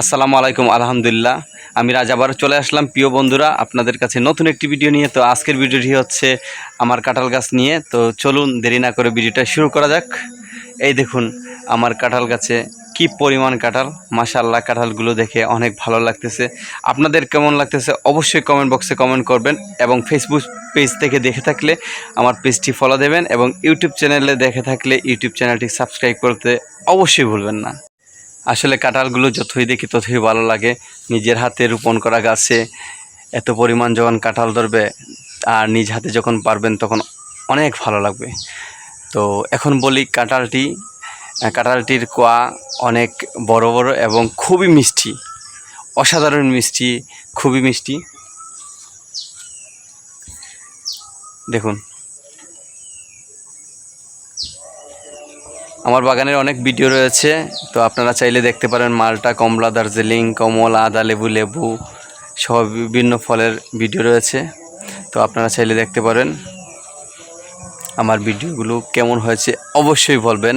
আসসালামু আলাইকুম, আলহামদুলিল্লাহ। আমি রাজ আবার চলে আসলাম। প্রিয় বন্ধুরা, আপনাদের কাছে নতুন একটি ভিডিও নিয়ে। তো আজকের ভিডিওটি হচ্ছে আমার কাঁঠাল গাছ নিয়ে। তো চলুন, দেরি না করে ভিডিওটা শুরু করা যাক। এই দেখুন, আমার কাঁঠাল গাছে কি পরিমাণ কাঁঠাল। মাশাল্লাহ কাঁঠালগুলো দেখে অনেক ভালো লাগতেছে। আপনাদের কেমন লাগতেছে অবশ্যই কমেন্ট বক্সে কমেন্ট করবেন এবং ফেসবুক পেজ থেকে দেখে থাকলে আমার পেজটি ফলো দেবেন এবং ইউটিউব চ্যানেলে দেখে থাকলে ইউটিউব চ্যানেলটি সাবস্ক্রাইব করতে অবশ্যই ভুলবেন না। আসলে কাঁঠালগুলো যতই দেখি ততই ভালো লাগে। নিজের হাতে রোপণ করা গাছে এত পরিমাণ যখন কাঁঠাল ধরবে আর নিজ হাতে যখন পারবেন তখন অনেক ভালো লাগবে। তো এখন বলি কাঁঠালটি কাঁঠালটির কোয়া অনেক বড় বড় এবং খুবই মিষ্টি। অসাধারণ মিষ্টি, খুবই মিষ্টি। দেখুন। আমার বাগানের অনেক ভিডিও রয়েছে, তো আপনারা চাইলে দেখতে পারেন মালটা কমলা দার্জিলিং কমল, আদা, লেবু লেবু সব বিভিন্ন ফলের ভিডিও রয়েছে। তো আপনারা চাইলে দেখতে পারেন আমার ভিডিওগুলো কেমন হয়েছে, অবশ্যই বলবেন।